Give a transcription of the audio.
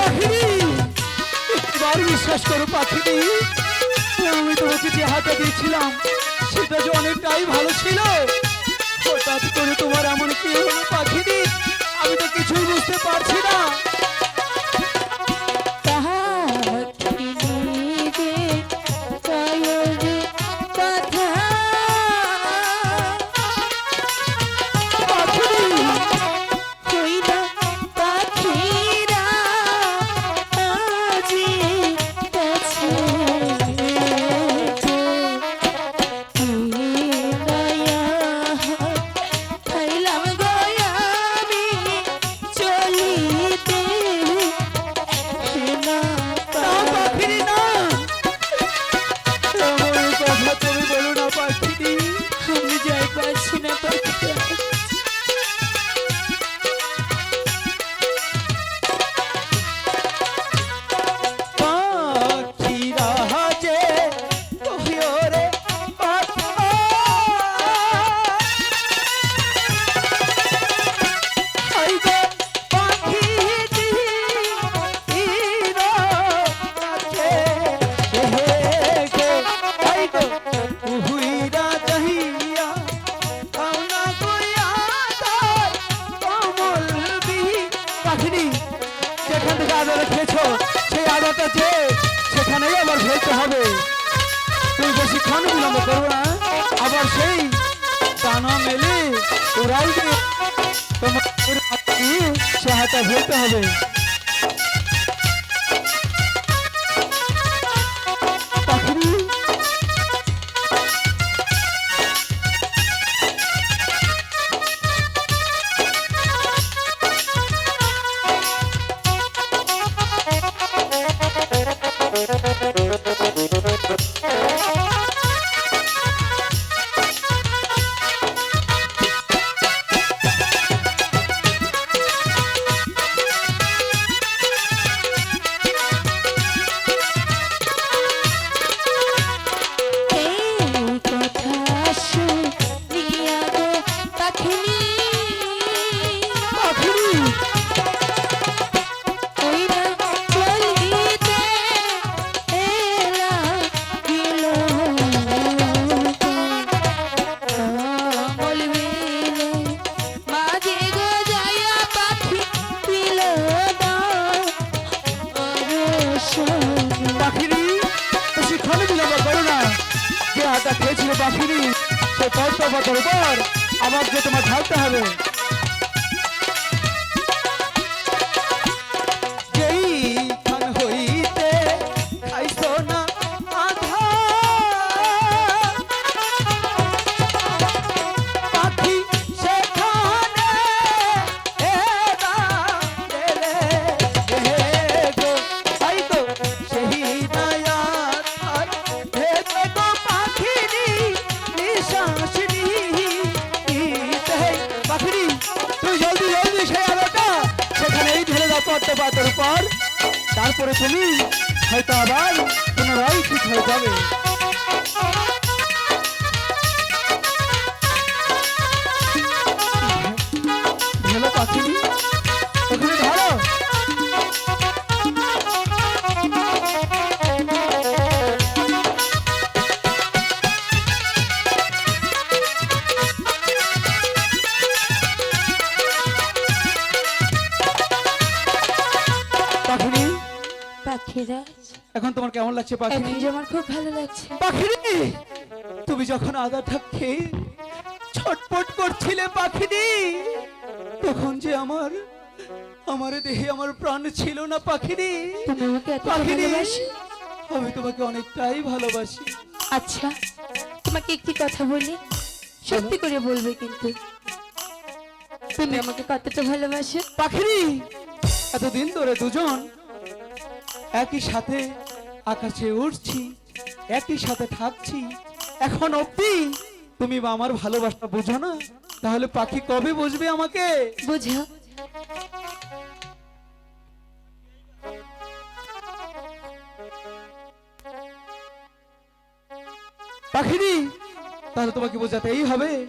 পাখিনি। একবার বিশ্বাস করো পাখিনি। আমি তোমাকে যে হাতে দিয়েছিলাম, সেটা যে অনেকটাই ভালো ছিল। হঠাৎ করে তোমার এমন কি হলো পাখিনি, আমি তো কিছুই বুঝতে পারছি না। যে সেখানেই আবার ফেলতে হবে। তুই বেশিক্ষণ বিলম্ব করব না। আবার সেই টানা মেলে ওরাই দিয়ে তোমার সে হাতে ফেলতে হবে। পাখিনি সে পদ্ম পাতার উপর আবার যে তোমার ঢালতে হবে। দাও পর তারপরে তুমি হয়তো আবার পুনরায় ঠিক হয়ে যাবে। পাখিরা। এখন তোমার কেমন লাগছে এখন যে আমার খুব ভালো লাগছে। পাখিনি তুমি যখন আদাটা খেয়ে ছটপট করছিলে পাখিনি তখন যে আমার আমার দেহে আমার প্রাণ ছিল না পাখিনি তুমি আমাকে এত পাখিনি ভালোবাসো? আমি তোমাকে অনেকটাই ভালোবাসি। আচ্ছা তোমাকে একটি কথা বলি। সত্যি করে বলবে কিন্তু। তুমি আমাকে কতটা ভালোবাসো? পাখিনি এতদিন ধরে দুজন একই সাথে আকাশে উঠছি একই সাথে থাকছি। এখন অব্দি তুমি বা আমার ভালোবাসা বুঝো না। তাহলে পাখি কবে বুঝবে আমাকে? বুঝো। পাখিনি তাহলে তোমাকে বোঝাতেই হবে